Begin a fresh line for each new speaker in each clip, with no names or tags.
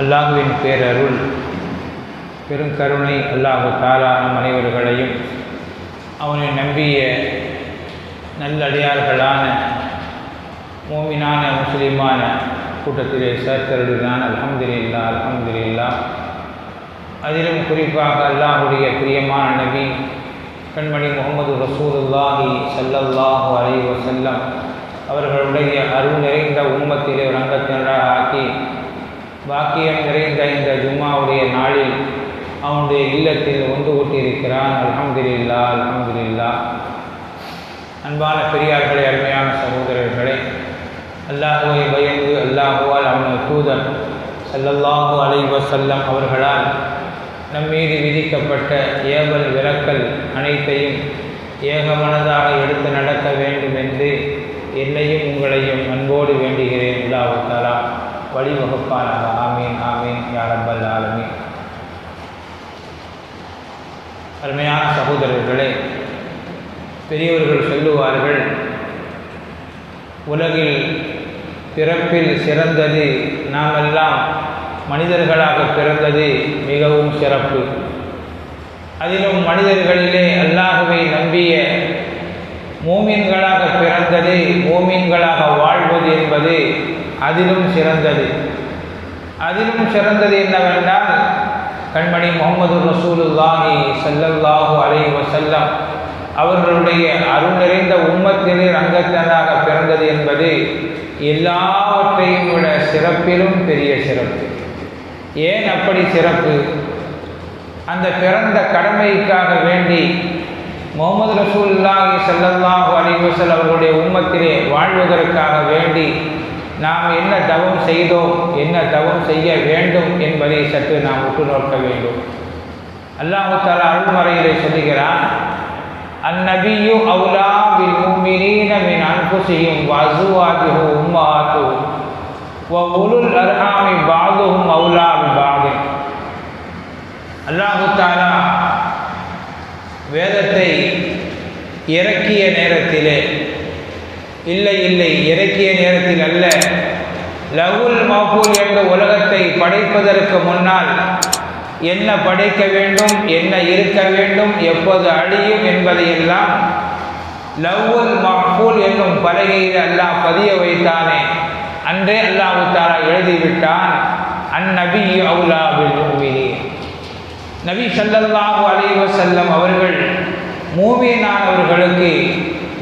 அல்லாஹுவின் பேரருள் பெருங்கருணை அல்லாஹு தாலா நம் அனைவர்களையும் அவனை நம்பிய நல்லடியார்களான மோமினான முஸ்லீமான கூட்டத்திலே சேர்த்தருளினான். அலமதுல்லா அலமதுல்லா அதிலும் குறிப்பாக அல்லாஹுடைய பிரியமான நபி கண்மணி முகமது ரசூலுல்லாஹி சல்லல்லாஹு அலைஹி வசல்லம் அவர்களுடைய அருள் நிறைந்த உண்மத்திலே ஒரு அங்கத்தினராக ஆக்கி பாக்கியம் நிறைந்த இந்த ஜும்மாவுடைய நாளில் அவனுடைய இல்லத்தில் ஒன்று கூட்டியிருக்கிறான் அல்ஹம்துலில்லா அல்ஹம்துலில்லா. அன்பான பெரியார்களே அருமையான சகோதரர்களே அல்லாஹுவை பயந்து அல்லாஹுவால் அவனது தூதர் சல்லல்லாஹு அலைஹி வஸல்லம் அவர்களால் நம்மீது விதிக்கப்பட்ட ஏவல் விலக்கல் அனைத்தையும் ஏகமனதாக எடுத்து நடக்க வேண்டும் என்று என்னையும் உங்களையும் அன்போடு வேண்டுகிறேன். அல்லாஹு தாலா வழிவகுப்பானாக. ஆமீன் ஆமீன் யாரப்பல் ஆலமீன். அருமையான சகோதரர்களே பெரியவர்கள் சொல்லுவார்கள் உலகில் பிறப்பில் சிறந்தது நாமெல்லாம் மனிதர்களாக பிறந்தது மிகவும் சிறப்பு. அதிலும் மனிதர்களிலே அல்லாஹுவை நம்பிய மூமீன்களாக பிறந்தது மூமீன்களாக வாழ்வது என்பது அதிலும் சிறந்தது. அதிலும் சிறந்தது என்னவென்றால் கண்மணி முகமது ரசூலுல்லாஹி சல்லல்லாஹு அலை வசல்லம் அவர்களுடைய அருள் நிறைந்த உம்மத்திலே ரங்கத்தனாக பிறந்தது என்பது எல்லாவற்றையும் விட சிறப்பிலும் பெரிய சிறப்பு. ஏன் அப்படி சிறப்பு? அந்த பிறந்த கடமைக்காக வேண்டி முகமது ரசூல்லாஹி சல்லல்லாஹு அலிவசல் அவர்களுடைய உம்மத்திலே வாழ்வதற்காக வேண்டி நாம் என்ன தவம் செய்தோம் என்ன தவம் செய்ய வேண்டும் என்பதை சற்று நாம் உற்று நோக்க வேண்டும். அல்லாஹு தாலா அருள்மறையிலே சொல்லுகிறான் அந்நபியு அவுலா பில் முமினீன மின் அன்புசியும் வசுவாதிஹு உம்மாத்து வ உலுல் அர்ஹாமி பாதுஹும் அவுலா பி பாதின். அல்லாஹு தாலா வேதத்தை இறக்கிய நேரத்திலே இல்லை இல்லை இறக்கிய நேரத்தில் அல்ல. லகுல் மாபூல் என்ற உலகத்தை படைப்பதற்கு முன்னால் என்ன படைக்க வேண்டும் என்ன இருக்க வேண்டும் எப்போது அழியும் என்பதையெல்லாம் லவ்வுல் மஹூல் என்னும் பலகையில் அல்லாஹ் பதிய வைத்தானே. அன்றே அல்லாஹு தாரா எழுதிவிட்டான் அந்நபி அவுலாவில் நபி சல்லல்லாஹு அலைவசல்லம் அவர்கள் மூமினானவர்களுக்கு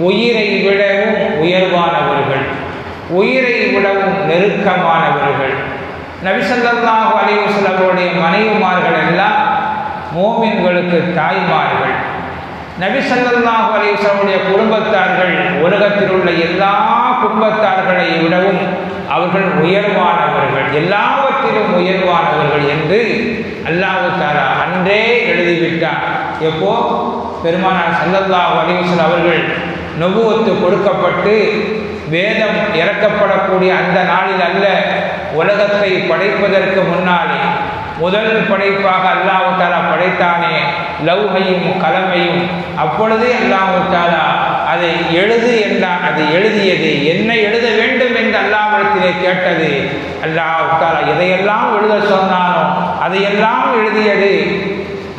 உயிரை விடவும் உயர்வானவர்கள் உயிரை விடவும் நெருக்கமானவர்கள். நபிசல்லாஹு அலிவசல்லவருடைய மனைவிமார்கள் எல்லாம் மோமின்களுக்கு தாய்மார்கள். நபிசல்லாஹு அலிவசல்லுடைய குடும்பத்தார்கள் உலகத்தில் உள்ள எல்லா குடும்பத்தார்களை விடவும் அவர்கள் உயர்வானவர்கள் எல்லாவற்றிலும் உயர்வானவர்கள் என்று அல்லாஹு தாரா அன்றே எழுதிவிட்டார். எப்போ? பெருமானார் சல்லல்லாஹு அலிவசல் அவர்கள் நொபுவத்து கொடுக்கப்பட்டு வேதம் இறக்கப்படக்கூடிய அந்த நாளில் அல்ல உலகத்தை படைப்பதற்கு முன்னாலே. முதல் படைப்பாக அல்லாஹு படைத்தானே லவ்கையும் கலமையும். அப்பொழுதே அல்லாஹு அதை எழுது என்றான். அது எழுதியது. என்ன எழுத வேண்டும் என்று அல்லாவிடத்திலே கேட்டது. அல்லாஹு எதையெல்லாம் எழுத சொன்னானோ அதையெல்லாம் எழுதியது.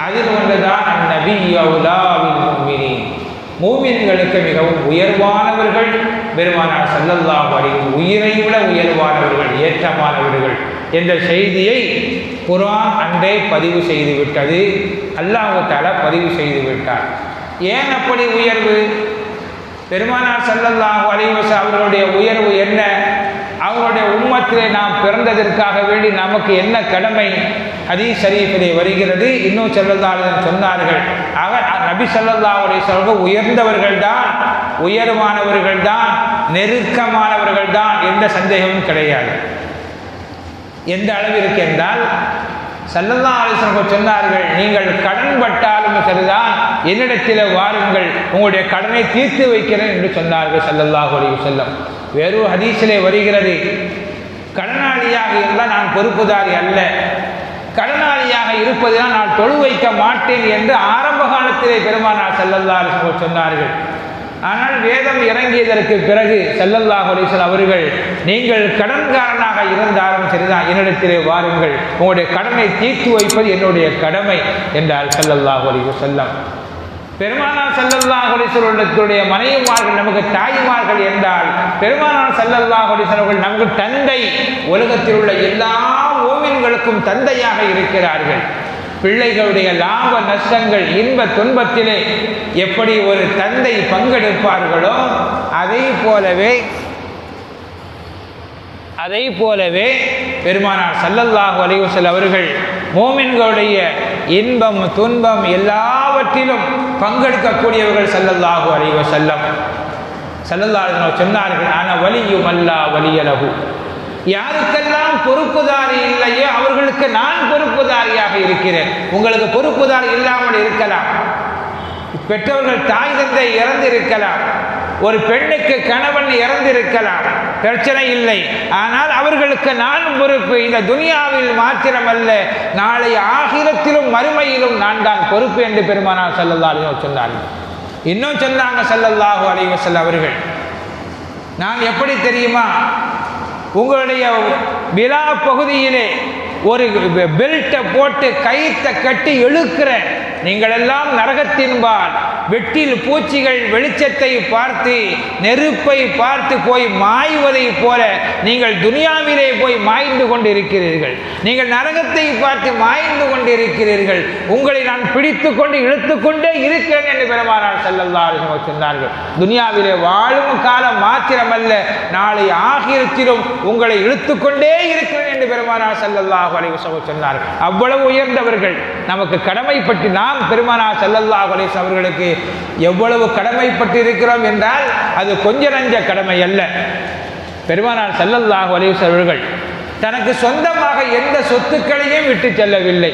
அதில் ஒன்றுதான் அந்நபி அவுலாவில் மூமியன்களுக்கு மிகவும் உயர்வானவர்கள் பெருமானார் சல்லல்லாஹு அலைஹி உயிரை விட உயர்வானவர்கள் ஏற்றமானவர்கள் என்ற செய்தியை குரான் அன்றே பதிவு செய்து விட்டது. அல்லாஹு பதிவு செய்து விட்டார். ஏன் அப்படி உயர்வு? பெருமானார் செல்லல்லா அலைஹி அவர்களுடைய உயர்வு என்ன? அவங்களுடைய உம்மத்திலே நாம் பிறந்ததற்காக வேண்டி நமக்கு என்ன கடமை? ஹதீஸ் ஷரீஃபிலே வருகிறது. இன்னும் செல்லல்லாளன் சொன்னார்கள். ஆக நபி சல்லல்லா சொல்க உயர்ந்தவர்கள் தான் உயர்வானவர்கள் தான் நெருக்கமானவர்கள் தான் எந்த சந்தேகமும் கிடையாது. எந்த அளவிற்கு என்றால் சல்லல்லா அலிஸ்வர்கள் சொன்னார்கள் நீங்கள் கடன் பட்டாலும் சரிதான் என்னிடத்தில் வாருங்கள் உங்களுடைய கடனை தீர்த்து வைக்கிறேன் என்று சொன்னார்கள் சல்லல்லாஹு அலைஹி வெறும் ஹதீஸிலே வருகிறது. கடனாளியாக இருந்தால் நான் பொறுப்புதாரி அல்ல. கடனாளியாக இருப்பதினால் நான் தொழு வைக்க மாட்டேன் என்று ஆரம்ப காலத்திலே பெருமானார் சல்லல்லா சொன்னார்கள். ஆனால் வேதம் இறங்கியதற்கு பிறகு செல்லல்லா அலைஹி அவர்கள் நீங்கள் கடன்காரனாக இருந்தாலும் சரிதான் என்னிடத்திலே வாருங்கள். உங்களுடைய கடனை தீர்த்து வைப்பது என்னுடைய கடமை என்றார் செல்லல்லா அலைஹி செல்லம் பெருமானார் செல்லல்லா அலைஹி மனைவிமார்கள் நமக்கு தாய்மார்கள் என்றால் பெருமானார் செல்லல்லா அலைஹி அவர்கள் நமக்கு தந்தை உலகத்தில் உள்ள எல்லா ஓமின்களுக்கும் தந்தையாக இருக்கிறார்கள். பிள்ளைகளுடைய லாப நஷ்டங்கள் இன்ப துன்பத்திலே எப்படி ஒரு தந்தை பங்கெடுப்பார்களோ அதை போலவே அதை போலவே பெருமானார் சல்லல்லாஹு அலைஹி அவர்கள் மோமின்களுடைய இன்பம் துன்பம் எல்லாவற்றிலும் பங்கெடுக்கக்கூடியவர்கள் ஸல்லல்லாஹு அலைஹி செல்லம் ஸல்லல்லாஹு சொன்னார்கள் ஆன வலியும் அல்லா வலியலகு யாருக்கெல்லாம் பொறுப்புதாரி இல்லையோ அவர்களுக்கு நான் பொறுப்புதாரியாக இருக்கிறேன். உங்களுக்கு பொறுப்புதாரி இல்லாமல் இருக்கலாம். பெற்றோர்கள் தாய் தந்தை இறந்திருக்கலாம். ஒரு பெண்ணுக்கு கணவன் இறந்திருக்கலாம். பிரச்சனை இல்லை. ஆனால் அவர்களுக்கு நான் பொறுப்பு இந்த துனியாவில் மாத்திரமல்ல நாளை ஆகிரத்திலும் மறுமையிலும் நான் தான் பொறுப்பு என்று பெருமானார் ஸல்லல்லாஹு சொன்னார்கள். இன்னும் சொன்னாங்க செல்லல்லாஹு அலைஹி செல்ல அவர்கள் நான் எப்படி தெரியுமா? உங்களுடைய விழா பகுதியிலே ஒரு பெல்ட்டை போட்டு கயிற்றை கட்டி இழுக்கிறேன். நீங்கள் எல்லாம் நரகத்தின்பால் வெட்டில் பூச்சிகள் வெளிச்சத்தை பார்த்து நெருப்பை பார்த்து போய் மாய்வதை போல நீங்கள் துனியாவிலே போய் மாய்ந்து கொண்டிருக்கிறீர்கள். நீங்கள் நரகத்தை பார்த்து மாய்ந்து கொண்டிருக்கிறீர்கள். உங்களை நான் பிடித்து கொண்டு இழுத்து கொண்டே இருக்கிறேன் என்று பெருமானார் செல்லல்லாறு சொன்னார்கள். துனியாவிலே வாழும் காலம் மாத்திரமல்ல நாளை ஆகிரத்திலும் உங்களை இழுத்து கொண்டே இருக்கிறேன் என்று பெருமானார் செல்லல்லாஹு அலைஹி சொன்னார் சொன்னார்கள். அவ்வளவு உயர்ந்தவர்கள் நமக்கு கடமைப்பட்டு நாம் பெருமானார் செல்லல்லாஹு அலைஹி அவர்களுக்கு எவ்வளவு கடமைப்பட்டு இருக்கிறோம் என்றால் அது கொஞ்ச நஞ்ச கடமை அல்ல. பெருமானார் செல்லல்லாஹு அலைஹி அவர்கள் தனக்கு சொந்தமாக எந்த சொத்துக்களையும் விட்டு செல்லவில்லை.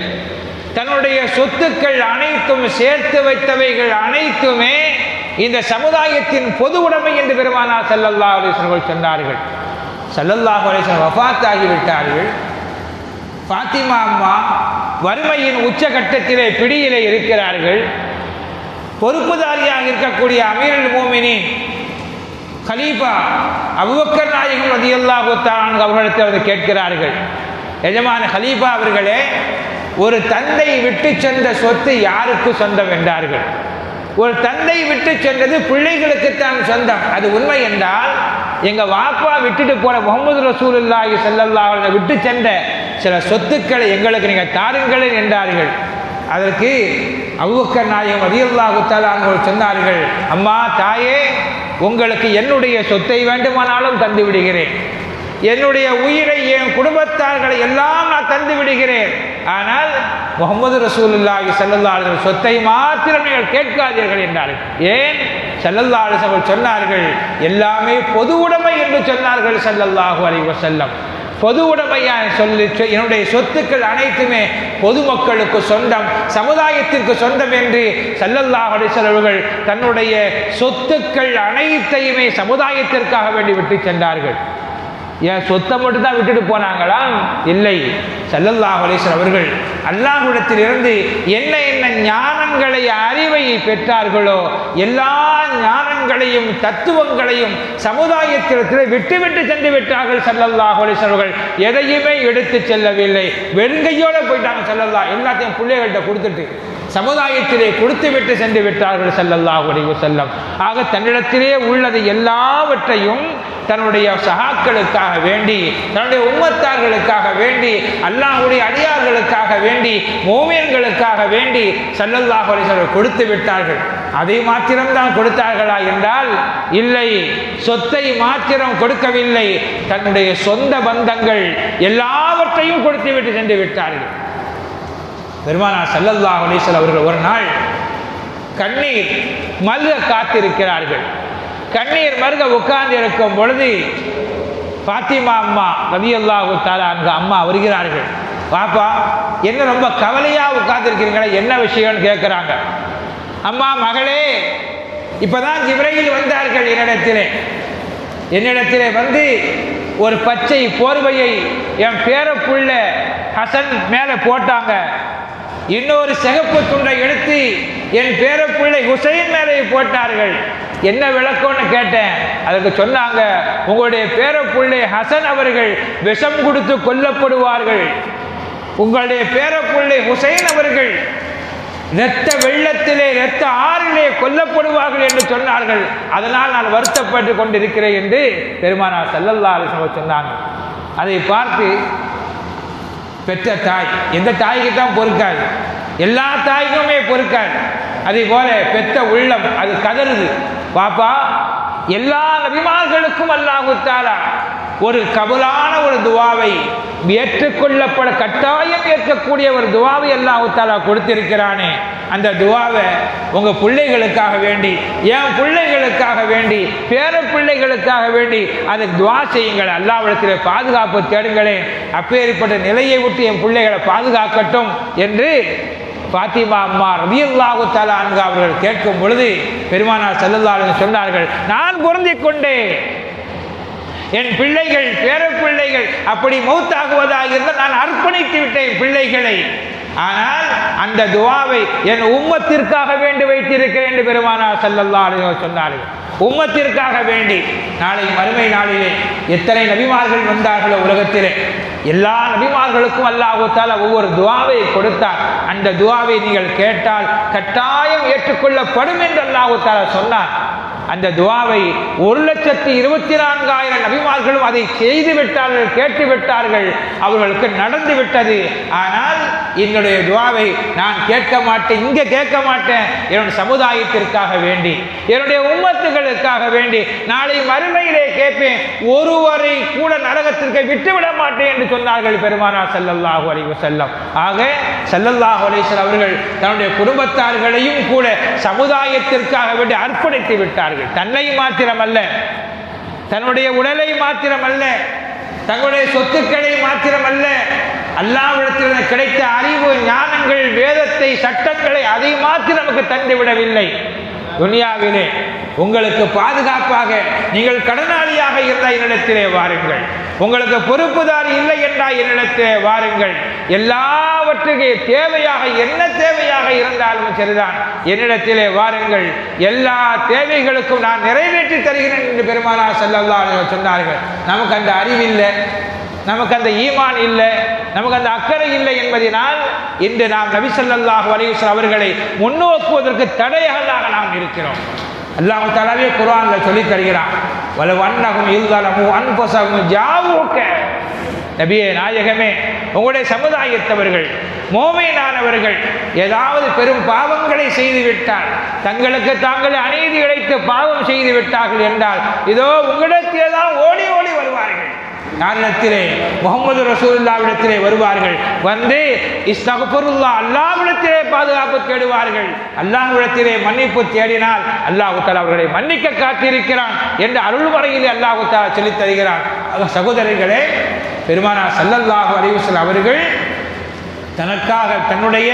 தன்னுடைய சொத்துக்கள் அனைத்தும் சேர்த்து வைத்தவைகள் அனைத்துமே இந்த சமுதாயத்தின் பொது உடைமை என்று பெருமானார் செல்லல்லா அலிஸ்வர்கள் சொன்னார்கள். சல்லல்லாஹ் அலைஹி வஸல்லம் வஃபாத் ஃபாத்திமா அம்மா வறுமையின் உச்சகட்டத்திலே பிடியிலே இருக்கிறார்கள். பொறுப்புதாரியாக இருக்கக்கூடிய அமீரல் மோமினின் கலீஃபா அபுபக்கர் நாயகம் ரதியல்லா குத்தான் அவர்களிடத்தில் வந்து கேட்கிறார்கள். எஜமான ஹலீஃபா அவர்களே ஒரு தந்தை விட்டு சென்ற சொத்து யாருக்கு சொந்தம்? என்றார்கள். ஒரு தந்தை விட்டு சென்றது பிள்ளைகளுக்குத்தான் சொந்தம். அது உண்மை என்றால் எங்கள் வாப்பா விட்டுட்டு போன முகமது ரசூலுல்லாஹி செல்லல்லா அலைஹி விட்டு சென்ற சில சொத்துக்களை எங்களுக்கு நீங்கள் தாருங்களேன் என்றார்கள். அதற்கு அவுக்கர் நாயகம் ரலியல்லாஹு அவர்கள் சொன்னார்கள் அம்மா தாயே உங்களுக்கு என்னுடைய சொத்தை வேண்டுமானாலும் தந்து விடுகிறேன் என்னுடைய உயிரை என் குடும்பத்தார்களை எல்லாம் நான் தந்து விடுகிறேன் ஆனால் முகமது ரசூலுல்லாஹி ஸல்லல்லாஹு அலைஹி சொத்தை மாத்திரம் நீங்கள் கேட்காதீர்கள் என்றார்கள். ஏன்? ஸல்லல்லாஹு அலைஹி சொன்னார்கள் எல்லாமே பொது உடைமை என்று சொன்னார்கள் செல்லல்லாஹு அலைஹி செல்லம் பொது உடைமையாக சொல்லி என்னுடைய சொத்துக்கள் அனைத்துமே பொதுமக்களுக்கு சொந்தம் சமுதாயத்திற்கு சொந்தம் என்று செல்லல்லாஹுடைய செலவுகள் தன்னுடைய சொத்துக்கள் அனைத்தையுமே சமுதாயத்திற்காக வேண்டி விட்டு சென்றார்கள். என் சொத்தை மட்டும் தான் விட்டுட்டு போனாங்களா? இல்லை. ஸல்லல்லாஹு அவர்கள் அல்லாஹ்விடத்தில் என்ன என்ன ஞானங்களை அறிவை பெற்றார்களோ எல்லா ஞானங்களையும் தத்துவங்களையும் சமுதாயத்திடத்தில் விட்டு விட்டு சென்று விட்டார்கள் ஸல்லல்லாஹு அலைஹி அவர்கள். எதையுமே எடுத்து செல்லவில்லை. வெறுங்கையோடு போயிட்டாங்க ஸல்லல்லாஹு எல்லாத்தையும் பிள்ளைகள்கிட்ட கொடுத்துட்டு சமுதாயத்திலே கொடுத்து விட்டு சென்று விட்டார்கள் ஸல்லல்லாஹு அலைஹி செல்லம் ஆக தன்னிடத்திலே உள்ளது எல்லாவற்றையும் தன்னுடைய சகாக்களுக்காக வேண்டி தன்னுடைய உம்மத்தார்களுக்காக வேண்டி அல்லாஹுடைய அடியார்களுக்காக வேண்டி மோமியன்களுக்காக வேண்டி சல்லல்லாஹ் அலைஹி கொடுத்து விட்டார்கள். அதை மாத்திரம்தான் கொடுத்தார்களா என்றால் இல்லை. சொத்தை மாத்திரம் கொடுக்கவில்லை. தன்னுடைய சொந்த பந்தங்கள் எல்லாவற்றையும் கொடுத்து விட்டு சென்று விட்டார்கள். பெருமானார் சல்லல்லாஹ் அலைஹி அவர்கள் ஒரு நாள் கண்ணீர் மல்க காத்திருக்கிறார்கள். கண்ணீர் மருக உட்கார்ந்து இருக்கும் பொழுது பாத்திமா அம்மா ரவியல்லாஹு தாலா அங்கு அம்மா வருகிறார்கள். பாப்பா என்ன ரொம்ப கவலையாக உட்கார்ந்துருக்கிறீங்களே? என்ன விஷயம்னு கேட்குறாங்க அம்மா மகளே இப்போதான் ஜிப்ரையில் வந்தார்கள் என்னிடத்திலே. என்னிடத்திலே வந்து ஒரு பச்சை போர்வையை என் பேரப்புள்ள ஹசன் மேலே போட்டாங்க. இன்னொரு சிகப்பு துண்டை எடுத்து என் பேரப்புள்ளை ஹுசைன் மேலே போட்டார்கள். என்ன விளக்கம்னு கேட்டேன். அதுக்கு சொன்னாங்க உங்களுடைய பேர பிள்ளை ஹசன் அவர்கள் விஷம் கொடுத்து கொல்லப்படுவார்கள். உங்களுடைய பேர பிள்ளை ஹுசைன் அவர்கள் இரத்த வெள்ளத்திலே இரத்த ஆறிலே கொல்லப்படுவார்கள் என்று சொன்னார்கள். அதனால் நான் வருத்தப்பட்டு கொண்டிருக்கிறேன் என்று பெருமானார் செல்லல்லா அலிஸ்லாம் சொன்னாங்க. அதை பார்த்து பெற்ற தாய் எந்த தாய்க்கு தான் பொறுக்காது. எல்லா தாய்க்குமே பொறுக்காது. அதே போல பெற்ற உள்ளம் அது கதறுது. பாப்பா எல்லா நபிமார்களுக்கும் அல்லாஹு ஒரு கபலான ஒரு துவாவை ஏற்றுக்கொள்ளப்பட கட்டாயம் ஏற்கக்கூடிய ஒரு துவாவை அல்லாஹு கொடுத்திருக்கிறானே. அந்த துவாவை உங்க பிள்ளைகளுக்காக வேண்டி என் பிள்ளைகளுக்காக வேண்டி பேர பிள்ளைகளுக்காக வேண்டி அதை துவா செய்யுங்கள். அல்லாவிடத்தில் பாதுகாப்பு தேடுங்களேன். அப்பேற்பட்ட நிலையை விட்டு என் பிள்ளைகளை பாதுகாக்கட்டும் என்று பாத்திமா அம்மா ரபியுல்லாஹு தாலான்கு அவர்கள் கேட்கும் பொழுது பெருமானார் செல்லல்லாலும் சொன்னார்கள் நான் பொருந்திக் கொண்டேன் என் பிள்ளைகள் பேர பிள்ளைகள் அப்படி மௌத்தாகுவதாக இருந்தால் நான் அர்ப்பணித்து விட்டேன் பிள்ளைகளை. ஆனால் அந்த துவாவை என் உம்மத்திற்காக வேண்டி வைத்திருக்கிறேன் என்று பெருமானார் சல்லல்லா சொன்னார்கள். உம்மத்திற்காக வேண்டி. நாளை மறுமை நாளிலே எத்தனை நபிமார்கள் வந்தார்களோ உலகத்திலே. எல்லா நபிமார்களுக்கும் அல்லாஹால ஒவ்வொரு துவாவை கொடுத்தார். அந்த துவாவை நீங்கள் கேட்டால் கட்டாயம் ஏற்றுக்கொள்ளப்படும் என்று அல்லாஹால சொன்னார். அந்த துவாவை ஒரு லட்சத்தி இருபத்தி நான்காயிரம் நபிமார்களும் அதை செய்து விட்டார்கள் கேட்டு விட்டார்கள் அவர்களுக்கு நடந்து விட்டது ஆனால் என்னுடைய துவாவை நான் கேட்க மாட்டேன் இங்கே கேட்க மாட்டேன். என்னுடைய சமுதாயத்திற்காக வேண்டி என்னுடைய உம்மத்துகளுக்காக வேண்டி நாளை மறுமையிலே கேட்பேன். ஒருவரை கூட நரகத்திற்கு விட்டுவிட மாட்டேன் என்று சொன்னார்கள் பெருமானார் செல்லல்லாஹு அலைவு செல்லம் ஆக செல்லல்லாஹு அலைஹி அவர்கள் தன்னுடைய குடும்பத்தார்களையும் கூட சமுதாயத்திற்காக வேண்டி அர்ப்பணித்து விட்டார்கள். தன்னை மாத்திரமல்ல. தன்னுடைய உடலை மாத்திரமல்ல. தங்களுடைய சொத்துக்களை மாத்திரமல்ல. அல்லாவிடத்தில் கிடைத்த அறிவு ஞானங்கள் வேதத்தை சட்டங்களை அதை மாத்திரம் நமக்கு தந்து விடவில்லை துனியாவிலே உங்களுக்கு பாதுகாப்பாக நீங்கள் கடனாளியாக இருந்தால் என்னிடத்திலே வாருங்கள். உங்களுக்கு பொறுப்புதாரி இல்லை என்றால் என்னிடத்திலே வாருங்கள். எல்லாவற்றுக்கு தேவையாக என்ன தேவையாக இருந்தாலும் சரிதான். என்னிடத்திலே வாருங்கள். எல்லா தேவைகளுக்கும் நான் நிறைவேற்றி தருகிறேன் என்று பெருமானா செல்லல்லா சொன்னார்கள். நமக்கு அந்த அறிவில்லை நமக்கு அந்த ஈமான் இல்லை. நமக்கு அந்த அக்கறை இல்லை என்பதனால் இன்று நாம் நபி ஸல்லல்லாஹு அலைஹி அவர்களை முன்னோக்குவதற்கு தடையாக நாம் இருக்கிறோம். அல்லாஹு தஆலாவே குர்ஆன்ல சொல்லி தருகிறான். வலவ் அன்னஹும் இல்தலமு அன்பஸஹும் ஜாவுக நபியே நாயகமே உங்களுடைய சமுதாயத்தவர்கள் மோமையினானவர்கள் ஏதாவது பெரும் பாவங்களை செய்து விட்டால் தங்களுக்கு தாங்கள் அநீதி இழைத்து பாவம் செய்து விட்டார்கள் என்றால் இதோ உங்களிடத்திலே தான் ஓடி யாரிடத்திலே முகமது ரசூல்லாவிடத்திலே வருவார்கள். வந்து இஸ்தகுருல்லா அல்லாவிடத்திலே பாதுகாப்பு தேடுவார்கள். அல்லாஹ்விடத்திலே மன்னிப்பு தேடினால் அல்லாஹுத்தால் அவர்களை மன்னிக்க காத்திருக்கிறான் என்று அருள்வரையிலே அல்லாஹு தாலா சொல்லித் தருகிறான். சகோதரர்களே பெருமானா சல்லல்லாஹு அலைஹி அவர்கள் தனக்காக தன்னுடைய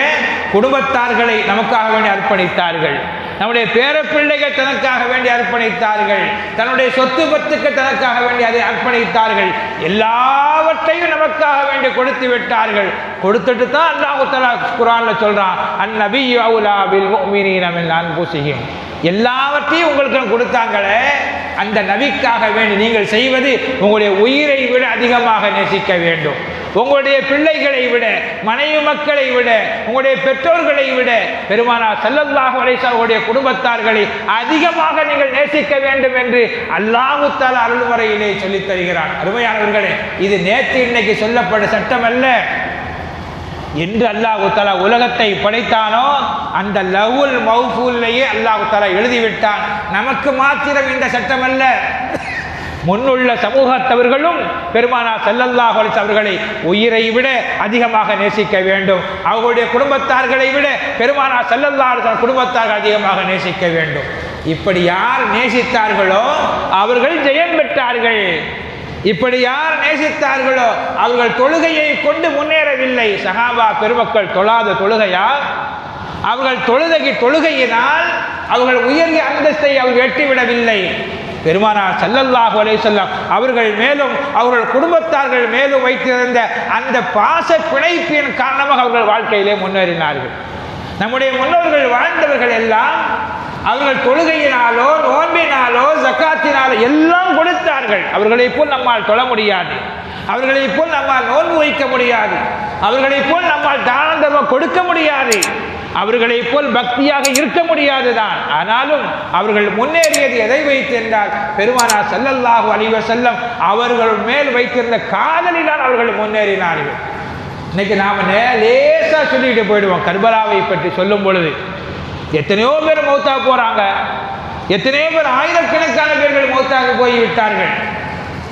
குடும்பத்தார்களை நமக்காக வேண்டி அர்ப்பணித்தார்கள். நம்முடைய பேரப்பிள்ளைகள் தனக்காக வேண்டி அர்ப்பணித்தார்கள். தன்னுடைய சொத்து பத்துக்கு தனக்காக வேண்டி அதை அர்ப்பணித்தார்கள். எல்லாவற்றையும் நமக்காக வேண்டி கொடுத்து விட்டார்கள். கொடுத்துட்டு தான் அல்லாஹு தலா குரான்ல சொல்றான் அந்நபி அவுலா பில் முஃமினீன மின் எல்லாவற்றையும் உங்களுக்கு கொடுத்தாங்களே அந்த நபிக்காக வேண்டி நீங்கள் செய்வது உங்களுடைய உயிரை விட அதிகமாக நேசிக்க வேண்டும். உங்களுடைய பிள்ளைகளை விட மனைவி மக்களை விட உங்களுடைய பெற்றோர்களை விட பெருமானா செல்லல்லாக உடைய குடும்பத்தார்களை அதிகமாக நீங்கள் நேசிக்க வேண்டும் என்று அல்லாஹு அருள்முறையிலே சொல்லித் தருகிறார். அருமையானவர்களே இது நேற்று இன்னைக்கு சொல்லப்பட்ட சட்டம் அல்ல. என்று அல்லாஹு தலா உலகத்தை படைத்தானோ அந்த லவுல் மவுஃபூல்லையே அல்லாஹு தலா எழுதிவிட்டான். நமக்கு மாத்திரம் இந்த சட்டம் அல்ல. முன்னுள்ள சமூகத்தவர்களும் பெருமானா செல்லல்லாஹ் அவர்களை உயிரை விட அதிகமாக நேசிக்க வேண்டும். அவர்களுடைய குடும்பத்தார்களை விட பெருமானா செல்லல்லா குடும்பத்தார்கள் அதிகமாக நேசிக்க வேண்டும். இப்படி யார் நேசித்தார்களோ அவர்கள் ஜெயம் பெற்றார்கள். இப்படி யார் நேசித்தார்களோ அவர்கள் தொழுகையை கொண்டு முன்னேறவில்லை. சஹாபா பெருமக்கள் தொழாத தொழுகையா? அவர்கள் தொழுகை தொழுகையினால் அவர்கள் உயரிய அந்தஸ்தை அவர்கள் எட்டிவிடவில்லை. பெருமானார் சல்லல்லாஹு அலைஹி அவர்கள் மேலும் அவர்கள் குடும்பத்தார்கள் மேலும் வைத்திருந்த அந்த பாச பிணைப்பின் காரணமாக அவர்கள் வாழ்க்கையிலே முன்னேறினார்கள். நம்முடைய முன்னோர்கள் வாழ்ந்தவர்கள் எல்லாம் அவர்கள் தொழுகையினாலோ நோன்பினாலோ ஜக்காத்தினாலோ எல்லாம் கொடுத்தார்கள். அவர்களை போல் நம்மால் தொழ முடியாது. அவர்களைப் போல் நம்மால் நோன்பு வைக்க முடியாது. அவர்களை போல் நம்மால் தானம் தர்மம் கொடுக்க முடியாது. அவர்களை போல் பக்தியாக இருக்க முடியாதுதான். ஆனாலும் அவர்கள் முன்னேறியது எதை வைத்து என்றால் பெருமானார் செல்லல்லாஹு அழிவ செல்லம் அவர்கள் மேல் வைத்திருந்த காதலினால் அவர்கள் முன்னேறினார்கள். இன்னைக்கு நாம நே லேசா சொல்லிட்டு போயிடுவோம். கர்பலாவை பற்றி சொல்லும் பொழுது எத்தனையோ பேர் மௌத்தா போறாங்க. எத்தனையோ பேர் ஆயிரக்கணக்கான பேர்கள் மௌத்தாக போய் விட்டார்கள்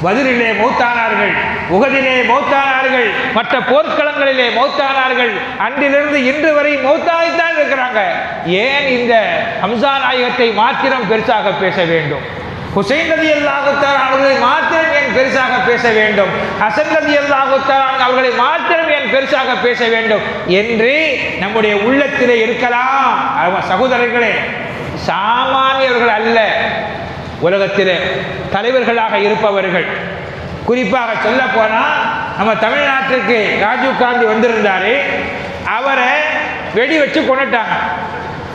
பதிலிலே மௌத்தானார்கள் உகதிலே மௌத்தானார்கள் மற்ற போர்க்களங்களிலே மௌத்தானார்கள் அன்றிலிருந்து இன்று வரை மௌத்தாகித்தான் இருக்கிறாங்க. ஏன் இந்த ஹம்சா நாயகத்தை மாத்திரம் பெருசாக பேச வேண்டும்? ஹுசைன் நதி அல்லாஹுத்தார் அவர்களை மாத்திரம் ஏன் பெருசாக பேச வேண்டும்? ஹசன் நதி அல்லாஹுத்தார் அவர்களை மாத்திரம் ஏன் பெருசாக பேச வேண்டும்? என்று நம்முடைய உள்ளத்திலே இருக்கலாம். சகோதரர்களே சாமானியர்கள் அல்ல. உலகத்திலே தலைவர்களாக இருப்பவர்கள். குறிப்பாக சொல்ல போனால் நம்ம தமிழ்நாட்டிற்கு ராஜீவ் காந்தி வந்திருந்தாரு. அவரை வெடி வச்சு கொண்டுட்டாங்க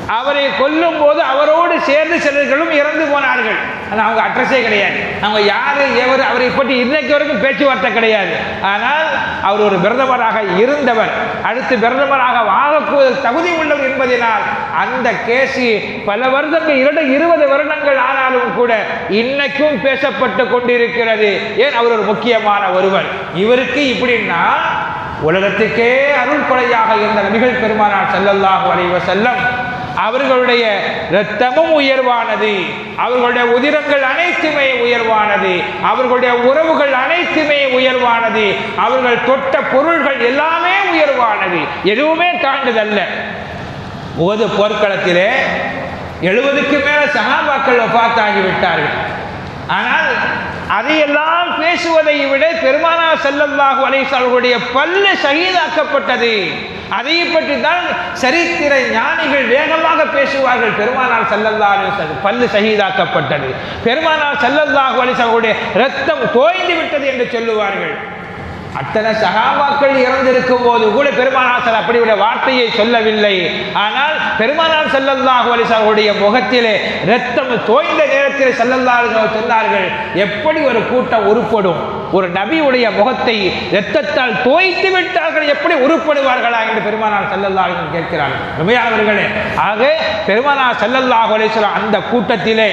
அவரை கொல்லும் போது அவரோடு சேர்ந்து சிலர்களும் இறந்து போனார்கள். ஆனால் அவங்க அட்ரஸே கிடையாது. அவங்க யாரு எவர் அவரை பற்றி இன்னைக்கு வரைக்கும் பேச்சுவார்த்தை கிடையாது. ஆனால் அவர் ஒரு பிரதமராக இருந்தவர். அடுத்து பிரதமராக ஆகக்கூடிய தகுதி உள்ளவர் என்பதனால் அந்த கேசி பல வருடங்கள் இரண்டு இருபது வருடங்கள் ஆனாலும் கூட இன்னைக்கும் பேசப்பட்டு கொண்டிருக்கிறது. ஏன்? அவர் ஒரு முக்கியமான ஒருவர். இவருக்கு இப்படின்னா உலகத்துக்கே அருள் கொலையாக இருந்த நபிகள் பெருமானார் ஸல்லல்லாஹு அலைஹி செல்லம் அவர்களுடைய இரத்தமும் உயர்வானது. அவர்களுடைய உதிரங்கள் அனைத்துமே உயர்வானது. அவர்களுடைய உறவுகள் அனைத்துமே உயர்வானது. அவர்கள் தொட்ட பொருள்கள் எல்லாமே உயர்வானது. எதுவுமே தாண்டுதல்ல. உகது போர்க்களத்திலே எழுபதுக்கு மேல சகாபாக்கள் பார்த்தாகிவிட்டார்கள் ஆனால் அதையெல்லாம் பேசுவதை விட பெருமானா செல்லல்லாஹு அலைஹி பல்லு சகிதாக்கப்பட்டது. அதை பற்றி தான் சரித்திர ஞானிகள் வேகமாக பேசுவார்கள். பெருமானார் செல்லல்லா பல்லு சகிதாக்கப்பட்டது. பெருமானார் செல்லல்லாஹு அலைஹி ரத்தம் தோய்ந்து விட்டது என்று சொல்லுவார்கள். அத்தனை சகாபாக்கள் இறந்திருக்கும் போது கூட பெருமானாசர் அப்படி ஒரு வார்த்தையை சொல்லவில்லை. ஆனால் பெருமானார் செல்லல்லாஹு அலிசாவுடைய முகத்திலே ரத்தம் தோய்ந்த நேரத்தில் செல்லல்லாஹு சொன்னார்கள் எப்படி ஒரு கூட்டம் உருப்படும்? ஒரு நபியுடைய முகத்தை இரத்தத்தால் தோய்த்து விட்டார்கள் எப்படி உருப்படுவார்களா? என்று பெருமானார் செல்லல்லாஹு கேட்கிறார்கள். உண்மையானவர்களே ஆக பெருமானார் செல்லல்லாஹு அலிஸ்வரம் அந்த கூட்டத்திலே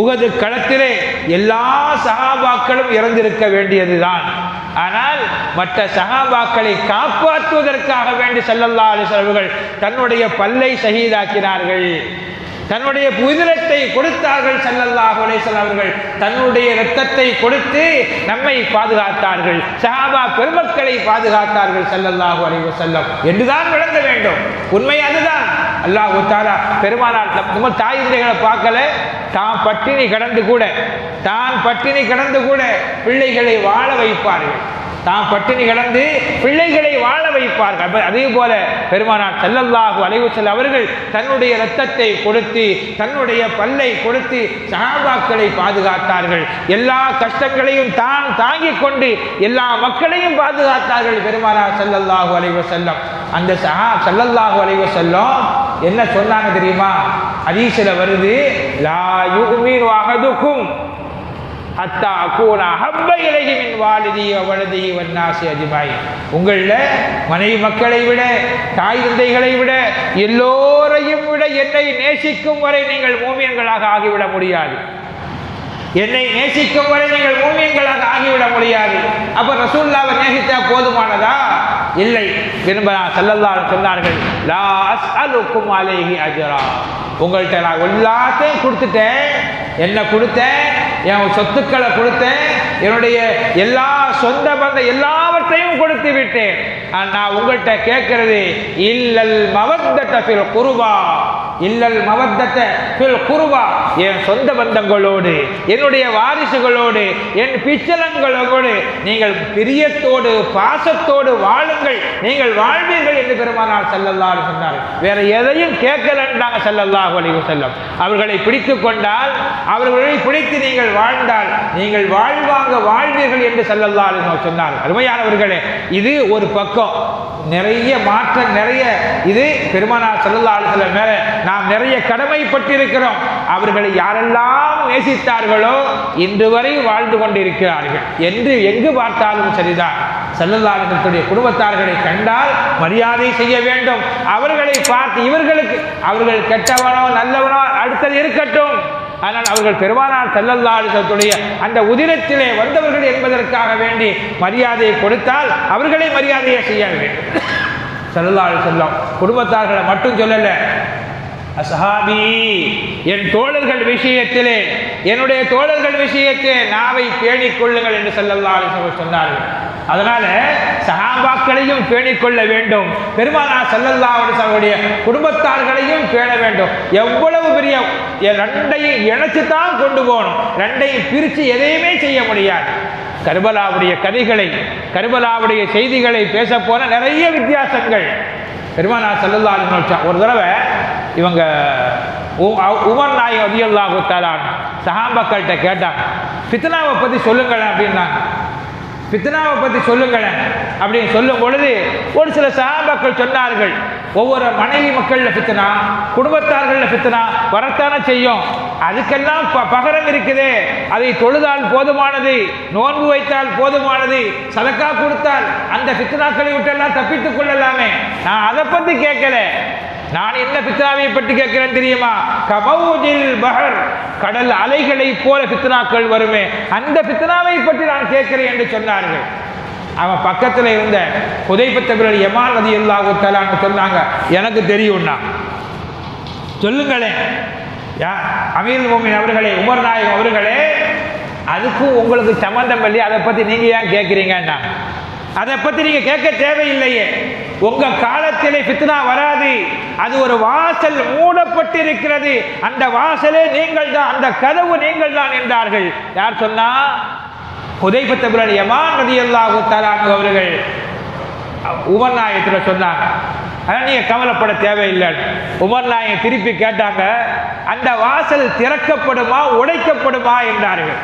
உகது களத்திலே எல்லா சகாபாக்களும் இறந்திருக்க வேண்டியதுதான். ஆனால் மற்ற சகாபாக்களை காப்பாற்றுவதற்காக வேண்டி செல்லல்லா அலிசல்வர்கள் தன்னுடைய பல்லை சகிதாக்கினார்கள். தன்னுடைய புதிரத்தை கொடுத்தார்கள் செல்லல்லாஹு அலைஹிஸ்ஸலாம் அவர்கள். தன்னுடைய இரத்தத்தை கொடுத்து நம்மை பாதுகாத்தார்கள். சஹாபா பெருமக்களை பாதுகாத்தார்கள் செல்லல்லாஹு அலைஹி வஸல்லம். என்றுதான் விளங்க வேண்டும். உண்மை அதுதான். அல்லாஹ் ஒத்தாரா பெருமானார் நம்ம தாய் தந்தைகளை பார்க்கல. தான் பட்டினி கடந்து கூட தான் பட்டினி கடந்து கூட பிள்ளைகளை வாழ வைப்பார்கள். தான் பட்டினி கடந்து பிள்ளைகளை வாழ வைப்பார்கள். அதே போல பெருமானார் செல்லல்லாஹு அலைவசல் அவர்கள் தன்னுடைய இரத்தத்தை கொடுத்து தன்னுடைய பல்லை கொடுத்து சகாபாக்களை பாதுகாத்தார்கள். எல்லா கஷ்டங்களையும் தான் தாங்கிக் கொண்டு எல்லா மக்களையும் பாதுகாத்தார்கள் பெருமானார் செல்லல்லாஹு அலைவசல்லம் அந்த சஹா செல்லல்லாஹு அலைவசல்லம் என்ன சொன்னாங்க தெரியுமா? ஹதீஸில் வருது லா யுமின் வஹதுக்கும் அத்தா அக்கூன ஹப்ப இலகிமின் வாலிதி வலதி வன்னாசி அஜிமாய் உங்களில் மனைவி மக்களை விட தாய் தந்தைகளை விட எல்லோரையும் விட என்னை நேசிக்கும் வரை நீங்கள் மூமியன்களாக ஆகிவிட முடியாது. என்னை நேசிக்கும் வரை நீங்கள் மூமியங்களாக ஆகிவிட முடியாது. அப்போ ரசூல்லாவை நேசித்தா போதுமானதா? இல்லை விரும்பலாம். செல்லல்லா சொன்னார்கள் லா அஸ்அலுக்கும் அலைஹி அஜரா. உங்கள்கிட்ட நான் எல்லாத்தையும் கொடுத்துட்டேன். என்ன கொடுத்தேன்? என் சொத்துக்களை கொடுத்தேன். என்னுடைய எல்லா சொந்த பந்த எல்லாவற்றையும் கொடுத்து விட்டேன். நான் உங்கள்கிட்ட கேட்கறது இல்லல் மவத்தட்ட குருவா இல்லல் மவத்தத்தை குருவா. என் சொந்த பந்தங்களோடு என்னுடைய வாரிசுகளோடு என் பிச்சலங்களோடு நீங்கள் பிரியத்தோடு பாசத்தோடு வாழுங்கள். நீங்கள் வாழ்வீர்கள் என்று பெருமானார் செல்லல்லாறு சொன்னார் வேற எதையும் கேட்கலன்றாங்க செல்லல்லாஹு வலிவு செல்லம் அவர்களை பிடித்து கொண்டால் அவர்களை பிடித்து நீங்கள் வாழ்ந்தால் நீங்கள் வாழ்வாங்க வாழ்வீர்கள் என்று செல்லல்லாறு சொன்னார் அருமையானவர்களே இது ஒரு பக்கம். நிறைய மாற்றம் நிறைய இது பெருமானார் செல்லல்லாளுகளை மேலே நாம் நிறைய கடமைப்பட்டிருக்கிறோம். அவர்களை யாரெல்லாம் நேசித்தார்களோ இன்று வரை வாழ்ந்து கொண்டிருக்கிறார்கள். என்று எங்கு பார்த்தாலும் சரிதான். செல்லல்லாளுடைய குடும்பத்தார்களை கண்டால் மரியாதை செய்ய வேண்டும். அவர்களை பார்த்து இவர்களுக்கு அவர்கள் கெட்டவனோ நல்லவனோ அடுத்தது இருக்கட்டும். ஆனால் அவர்கள் பெருமானார் செல்லல்லாளுடைய அந்த உதிரத்திலே வந்தவர்கள் என்பதற்காக வேண்டி மரியாதையை கொடுத்தால் அவர்களே மரியாதையை செய்ய வேண்டும் செல்லல்லாடு செல்லம் குடும்பத்தார்களை மட்டும் சொல்லலை. அசஹாபி என் தோழர்கள் விஷயத்திலே என்னுடைய தோழர்கள் விஷயத்தை நாவை பேணிக் கொள்ளுங்கள் என்று செல்லல்லாடு சொன்னார்கள். அதனால சஹாபாக்களையும் பேணிக்கொள்ள வேண்டும். பெருமானா செல்லல்லா அவருடைய குடும்பத்தார்களையும் பேண வேண்டும். எவ்வளவு பெரிய ரெண்டையும் இணைச்சு தான் கொண்டு போகணும். ரெண்டையும் பிரித்து எதையுமே செய்ய முடியாது. கர்பலாவுடைய கதைகளை கர்பலாவுடைய செய்திகளை பேச போன நிறைய வித்தியாசங்கள். பெருமானா செல்லல்லா ஒரு தடவை இவங்க உமர் நாயகம் அதிகல்லாஹு தாலான் சஹாபாக்கள்கிட்ட கேட்டாங்க பித்தனாவை பற்றி சொல்லுங்களேன் அப்படின்னாங்க. பித்னாவை பற்றி சொல்லுங்களேன். அப்படின்னு சொல்லும் பொழுது ஒரு சில சாபாக்கள் சொன்னார்கள் ஒவ்வொரு மனைவி மக்களில் பித்தனா குடும்பத்தார்களில் பித்தனா வரத்தானே செய்யும். அதுக்கெல்லாம் ப பகரம் இருக்குது. அதை தொழுதால் போதுமானது நோன்பு வைத்தால் போதுமானது சதக்கா கொடுத்தால் அந்த பித்தனாக்களை விட்டெல்லாம் தப்பித்துக் கொள்ளலாமே. நான் அதை பற்றி கேட்கல. நான் என்ன பித்னாவை பற்றி கேட்கிறேன் தெரியுமா? கமௌஜில் பஹர். கடல் அலைகளை போல பித்னாக்கள் வருமே அந்த பித்னாவை பற்றி நான் கேட்கிறேன் என்று சொன்னார்கள். அவன் பக்கத்தில் இருந்த புதைப்பத்தபிரர் எமான் நதி இல்லாஹு தலான்னு சொன்னாங்க எனக்கு தெரியும்னா. சொல்லுங்களேன் யா அமீர் மோமின் அவர்களே உமர் நாயகம் அவர்களே அதுக்கும் உங்களுக்கு சம்பந்தம் இல்லையா? அதை பற்றி நீங்கள் ஏன் கேட்குறீங்கன்னா அதை பற்றி நீங்கள் கேட்க தேவையில்லையே. உங்கள் காலத்திலே ஃபித்னா வராது. அது ஒரு வாசல் மூடப்பட்டிருக்கிறது. அந்த வாசலே நீங்கள் தான் அந்த கதவு நீங்கள் தான் என்றார்கள். யார் சொன்னா? புதைப்பத்தபிரன் யமான் நதி அல்லாஹு தலாங்க அவர்கள். உமர் நாயத்தில் சொன்னாங்க. நீங்க நீங்கள் கவலைப்பட தேவையில்லை. உமர் நாயை திருப்பி கேட்டாங்க அந்த வாசல் திறக்கப்படுமா உடைக்கப்படுமா? என்றார்கள்.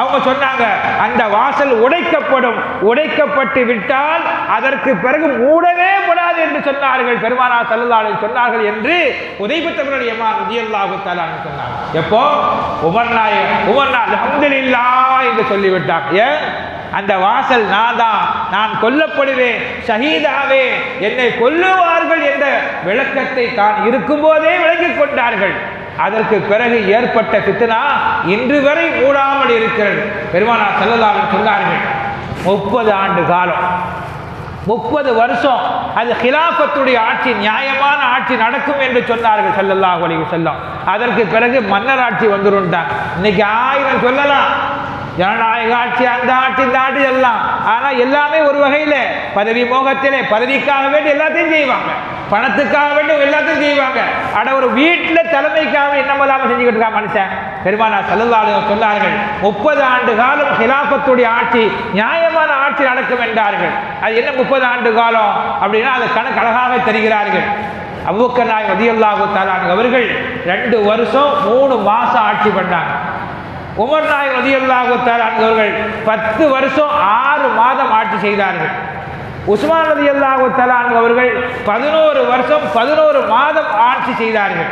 அவங்க சொன்னாங்க அந்த வாசல் உடைக்கப்படும் உடைக்கப்பட்டு விட்டால் அதற்கு பிறகு மூடவே கூடாது என்று சொன்னார்கள். பெருமானா சல்லல்லாஹு சொன்னார்கள் என்று உதயபுத்தவருடைய எம்மா ரதியல்லாஹு தாலான்னு சொன்னாங்க. எப்போ? உமர் நாயக் உமர் என்று சொல்லிவிட்டாங்க. ஏன்? அந்த வாசல் நான் தான் நான் கொல்லப்படுவேன் ஷஹீதாவே என்னை கொல்லுவார்கள் என்ற விளக்கத்தை தான் இருக்கும்போதே விளங்கிக் கொண்டார்கள். அதற்கு பிறகு ஏற்பட்ட பித்தனா இன்று வரை மூடாமல் இருக்கிறது. பெருமானா செல்லலாவின் சொன்னார்கள் முப்பது ஆண்டு காலம் முப்பது வருஷம் அது ஹிலாபத்துடைய ஆட்சி நியாயமான ஆட்சி நடக்கும் என்று சொன்னார்கள் செல்லல்லாஹ் அலைஹி செல்லம் அதற்கு பிறகு மன்னர் ஆட்சி வந்துருன்ட்டாங்க இன்னைக்கு ஆயிரம் சொல்லலாம். ஜனநாயக ஆட்சி அந்த ஆட்சி இந்த ஆட்சி எல்லாம். ஆனால் எல்லாமே ஒரு வகையில் பதவி மோகத்திலே பதவிக்காக வேண்டி எல்லாத்தையும் செய்வாங்க. பணத்துக்காக வேண்டி எல்லாத்தையும் செய்வாங்க. அட ஒரு வீட்டில் தலைமைக்காக என்னமோ செஞ்சுக்கிட்டு இருக்கா மனுஷன்? பெருமானா செல்லல்லாடு சொன்னார்கள் முப்பது ஆண்டு காலம் ஹிலாபத்துடைய ஆட்சி நியாயமான ஆட்சி நடக்கும் என்றார்கள். அது என்ன முப்பது ஆண்டு காலம்? அப்படின்னா அது கணக்கு அழகாக தெரிகிறார்கள். அவ்வக்க நாய் மதியல்லாஹு தாலான் அவர்கள் ரெண்டு வருஷம் மூணு மாதம் ஆட்சி பண்ணாங்க. உமர் நாய் தாலான் அவர்கள் பத்து வருஷம் ஆறு மாதம் ஆட்சி செய்தார்கள். உஸ்மான் நதி அல்லாஹு தலான் அவர்கள் பதினோரு வருஷம் பதினோரு மாதம் ஆட்சி செய்தார்கள்.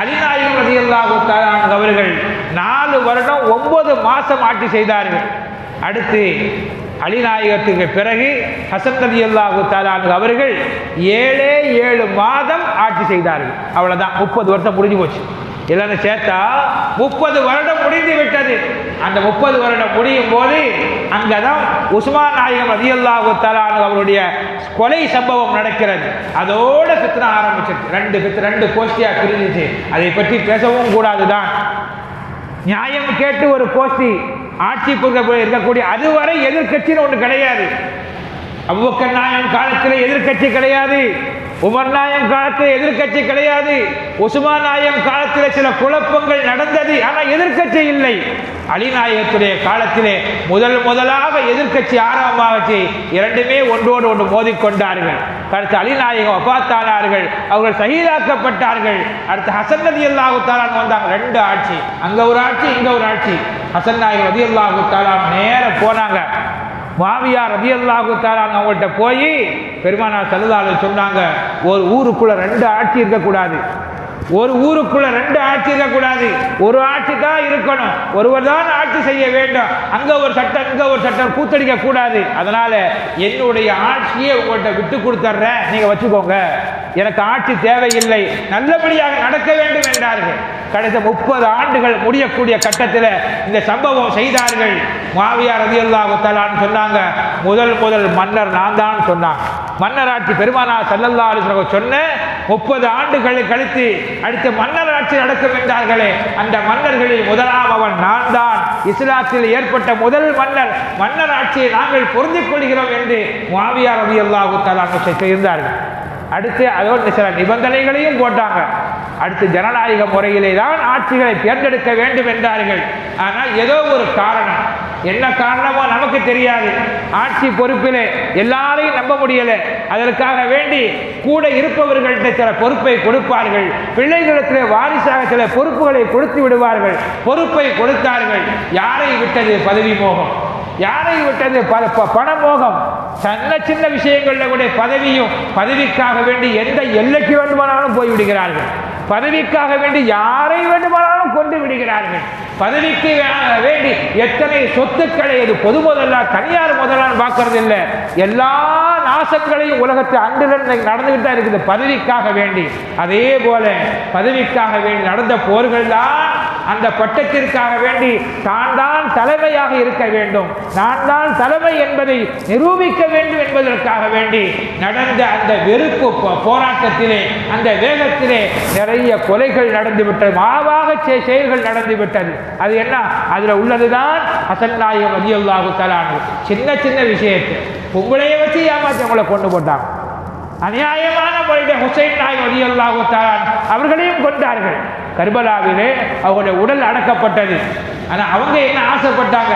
அலிநாயகம் ரதி அல்லாஹு அவர்கள் நாலு வருடம் ஒன்பது மாதம் ஆட்சி செய்தார்கள். அடுத்து அலிநாயகத்துக்கு பிறகு ஹசன் ரதி அல்லாஹு அவர்கள் ஏழே ஏழு மாதம் ஆட்சி செய்தார்கள். அவ்வளோதான் முப்பது வருஷம் முடிஞ்சு போச்சு. இல்லைன்னு சேர்த்தா முப்பது வருடம் முடிந்து விட்டது. அந்த முப்பது வருடம் முடியும் போது அங்கே தான் உஸ்மான் நாயகம் ரதியல்லாஹு தலானு அவருடைய கொலை சம்பவம் நடக்கிறது. அதோட பித்தனை ஆரம்பிச்சது ரெண்டு பித்து ரெண்டு கோஷ்டியாக பிரிஞ்சிச்சு. அதை பற்றி பேசவும் கூடாது தான் நியாயம் கேட்டு ஒரு கோஷ்டி ஆட்சி பொறுக்க இருக்கக்கூடிய அதுவரை எதிர்கட்சின்னு ஒன்று கிடையாது. அவ்வக்கர் நாயன் காலத்தில் எதிர்கட்சி கிடையாது. உமர் நாயம் காலத்தில் எதிர்கட்சி கிடையாது. உசுமான் நாயம் காலத்தில் சில குழப்பங்கள் நடந்தது. ஆனால் எதிர்கட்சி இல்லை. அலிநாயகத்துடைய காலத்திலே முதல் முதலாக எதிர்கட்சி ஆரம்பமாகச்சு இரண்டுமே ஒன்றோடு ஒன்று மோதிக்கொண்டார்கள். அடுத்து அலிநாயகம் அப்பாத்தானார்கள் அவர்கள் சகிதாக்கப்பட்டார்கள். அடுத்து ஹசன் நதி அல்லாஹு தாலான் வந்தாங்க. ரெண்டு ஆட்சி. அங்கே ஒரு ஆட்சி இங்கே ஒரு ஆட்சி. ஹசன் நாயகம் நதி அல்லாஹு தாலான் போனாங்க. மாவியா ரதியல்லாஹு தாலான் அவங்கள்ட்ட போய் பெருமானார் சல்லல்லாஹு சொன்னாங்க ஒரு ஊருக்குள்ளே ரெண்டு ஆட்சி இருக்கக்கூடாது. ஒரு ஊருக்குள்ள ரெண்டு ஆட்சி இருக்கக்கூடாது. ஒரு ஆட்சி தான் இருக்கணும். ஒருவர் தான் ஆட்சி செய்ய வேண்டும். அங்க ஒரு சட்டம் இங்க ஒரு சட்டம் கூத்தடிக்க கூடாது. அதனால என்னுடைய ஆட்சியை உங்கள்கிட்ட விட்டு கொடுத்துட்றேன் நீங்க வச்சுக்கோங்க. எனக்கு ஆட்சி தேவையில்லை. நல்லபடியாக நடக்க வேண்டும் என்றார்கள். கடைசி முப்பது ஆண்டுகள் முடியக்கூடிய கட்டத்தில் இந்த சம்பவம் செய்தார்கள். மாவியார் ரதி அல்லாஹு சொன்னாங்க. முதல் முதல் மன்னர் நான் தான் சொன்னாங்க மன்னராட்சி பெருமானா சல்லல்லா அலிஸ்வரர் சொன்ன முப்பது ஆண்டுகளை கழித்து அடுத்து மன்னராட்சி நடக்கும் என்றார்களே அந்த மன்னர்களில் முதலாமவன் நான் தான் இஸ்லாத்தில் ஏற்பட்ட முதல் மன்னர் மன்னர் ஆட்சியை நாங்கள் புரிந்து கொள்கிறோம் என்று மாவியார் ரவி அல்லாஹு தலான் செய்தார்கள் அடுத்து அதோடு சில நிபந்தனைகளையும் போட்டாங்க. அடுத்து ஜனநாயக முறையிலே தான் ஆட்சிகளை தேர்ந்தெடுக்க வேண்டும் என்றார்கள். ஆனால் ஏதோ ஒரு காரணம் என்ன காரணமோ நமக்கு தெரியாது. ஆட்சி பொறுப்பில் எல்லாரையும் நம்ப முடியலை. அதற்காக வேண்டி கூட இருப்பவர்கள்ட்ட சில பொறுப்பை கொடுப்பார்கள். பிள்ளைகளிடத்தில் வாரிசாக சில பொறுப்புகளை கொடுத்து விடுவார்கள். பொறுப்பை கொடுத்தார்கள். யாரை விட்டது பதவி மோகம்? யாரை விட்டது பணமோகம் சின்ன சின்ன விஷயங்களில் கூட பதவியும் பதவிக்காக வேண்டி எந்த எல்லைக்கு வேண்டுமானாலும் போய்விடுகிறார்கள். பதவிக்காக வேண்டி யாரை வேண்டுமானாலும் கொண்டு விடுகிறார்கள். பதவிக்கு வேண்டி எத்தனை சொத்துக்களை அது பொது முதல்ல தனியார் முதலான்னு பார்க்கறது இல்லை எல்லா நாசங்களையும் உலகத்தை அன்றுடன் நடந்துகிட்டு தான் இருக்குது. பதவிக்காக வேண்டி. அதே போல பதவிக்காக வேண்டி நடந்த போர்கள் தான் அந்த பட்டத்திற்காக வேண்டி தான் தான் தலைமையாக இருக்க வேண்டும். நான் தான் தலைமை என்பதை நிரூபிக்க வேண்டும் என்பதற்காக வேண்டி நடந்த அந்த வெறுப்பு போராட்டத்திலே அந்த வேகத்திலே நிறைய கொலைகள் நடந்துவிட்டது. மாவாக செயல்கள் நடந்துவிட்டது. அது என்ன? அதில் உள்ளதுதான் அசன் நாயகம் அலியுல்லாஹு தலானு சின்ன சின்ன விஷயத்தை. உங்களையே வச்சு ஏமாற்றி உங்களை கொண்டு போட்டாங்க. அநியாயமான முறையில் ஹுசைன் நாய் அலியுல்லாஹு தலான் அவர்களையும் கொண்டார்கள் கர்பலாவிலே அவங்களுடைய உடல் அடக்கப்பட்டது. ஆனால் அவங்க என்ன ஆசைப்பட்டாங்க?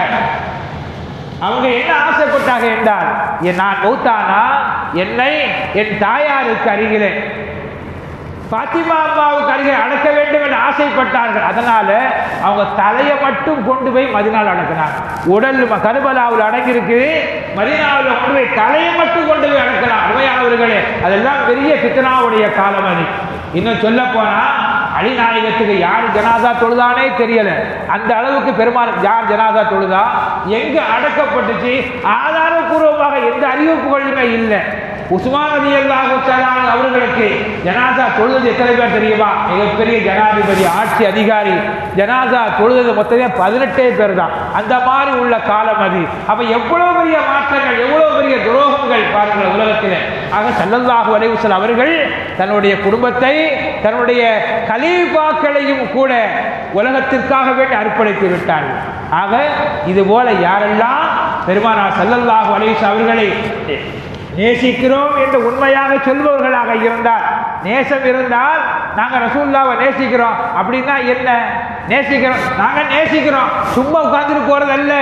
அவங்க என்ன ஆசைப்பட்டாங்க என்றால் நான் மௌத்தானா? என்னை என் தாயாருக்கு அருகிலே. பாத்திமா அம்மாவுக்கு அருகே அடக்க வேண்டும் என்று ஆசைப்பட்டார்கள். அதனால அவங்க தலையை மட்டும் கொண்டு போய் மதினால் அடக்கினாங்க. உடல் கருபலாவில் அடங்கியிருக்கு. மதினாவில் கொண்டு போய் தலையை மட்டும் கொண்டு போய் அடக்கலாம் அருமையானவர்களே அதெல்லாம் பெரிய பித்தனாவுடைய காலம் அது. இன்னும் சொல்ல போனால் அழிநாயகத்துக்கு யார் ஜனாதா தொழுதானே தெரியல. அந்த அளவுக்கு பெருமாள் யார் ஜனாதா தொழுதா? எங்க அடக்கப்பட்டுச்சு? ஆதாரபூர்வமாக எந்த அறிவிப்புகளுமே இல்லை. உஸ்மான் அலி அல்லாஹு அவர்களுக்கு ஜனாசா தொழுது எத்தனை பேர் தெரியுமா? மிகப்பெரிய ஜனாதிபதி ஆட்சி அதிகாரி. ஜனாசா தொழுது மொத்தமே பதினெட்டே பேர் தான். அந்த மாதிரி உள்ள காலம் அது. அப்போ எவ்வளோ பெரிய மாற்றங்கள் எவ்வளோ பெரிய துரோகங்கள் பாருங்கள் உலகத்தில். ஆக சல்லல்லாஹு அலைவுசல் அவர்கள் தன்னுடைய குடும்பத்தை தன்னுடைய கலீபாக்களையும் கூட உலகத்திற்காக வேண்டி அர்ப்பணித்து விட்டார்கள். ஆக இது போல யாரெல்லாம்? பெருமானா சல்லல்லாஹு அலைவுஸ் அவர்களை நேசிக்கிறோம் என்று உண்மையாக சொல்பவர்களாக இருந்தால் நேசம் இருந்தால் நாங்கள் ரசூல்லாவை நேசிக்கிறோம். அப்படின்னா என்ன? நேசிக்கிறோம். நாங்கள் நேசிக்கிறோம். சும்மா உட்கார்ந்துட்டு போகிறதல்ல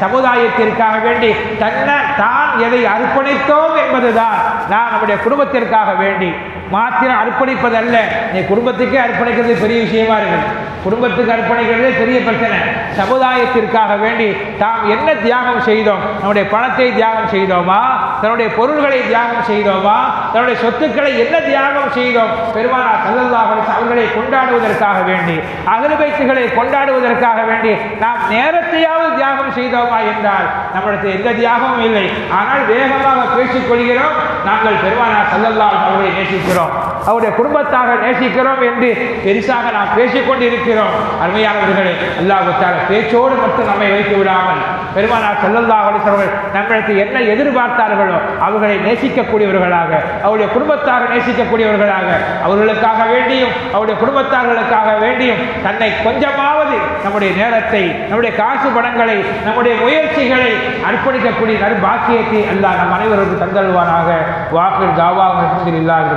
சமுதாயத்திற்காக வேண்டி தன்னை தான் எதை அர்ப்பணித்தோம் என்பதுதான். நான் நம்முடைய குடும்பத்திற்காக வேண்டி மாத்திரம் அர்ப்பணிப்பது அல்ல நீ குடும்பத்துக்கே அர்ப்பணிக்கிறது பெரிய விஷயமா இருக்கு குடும்பத்துக்கு அர்ப்பணிக்கிறதே பெரிய பிரச்சனை. சமுதாயத்திற்காக வேண்டி தாம் என்ன தியாகம் செய்தோம்? நம்முடைய பணத்தை தியாகம் செய்தோமா? தன்னுடைய பொருள்களை தியாகம் செய்தோமா? தன்னுடைய சொத்துக்களை என்ன தியாகம் செய்தோம்? பெருமானா சல்லல்லாஹ் அவர்களை கொண்டாடுவதற்காக வேண்டி அகலுபைத்துகளை கொண்டாடுவதற்காக வேண்டி நாம் நேரத்தையாவது தியாகம் செய்தோமா என்றால் நம்மளுக்கு எந்த தியாகமும் இல்லை. ஆனால் வேகமாக பேசிக்கொள்கிறோம். நாங்கள் பெருமானா சல்லல்லாஹ் அவர்களை நேசிக்கிறோம். அவருடைய குடும்பத்தாக நேசிக்கிறோம் என்று பெரிசாக நாம் பேசிக்கொண்டு இருக்கிறோம் அருமையானவர்களே அல்லாஹால பேச்சோடு மட்டும் நம்மை வைத்து விடாமல் பெருமானார் செல்லல்லா அவர்கள் நம்மளுக்கு என்ன எதிர்பார்த்தார்களோ அவர்களை நேசிக்கக்கூடியவர்களாக அவருடைய குடும்பத்தாரை நேசிக்கக்கூடியவர்களாக அவர்களுக்காக வேண்டியும் அவருடைய குடும்பத்தார்களுக்காக வேண்டியும் தன்னை கொஞ்சமாவது நம்முடைய நேரத்தை நம்முடைய காசு படங்களை நம்முடைய முயற்சிகளை அர்ப்பணிக்கக்கூடிய நற்பாக்கியத்தை அல்லாஹ் நம் அனைவருக்கு தந்தல்வானாக வாக்கு தாவாக இல்லாத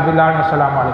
ரபில்லான்னு சொல்லாமல்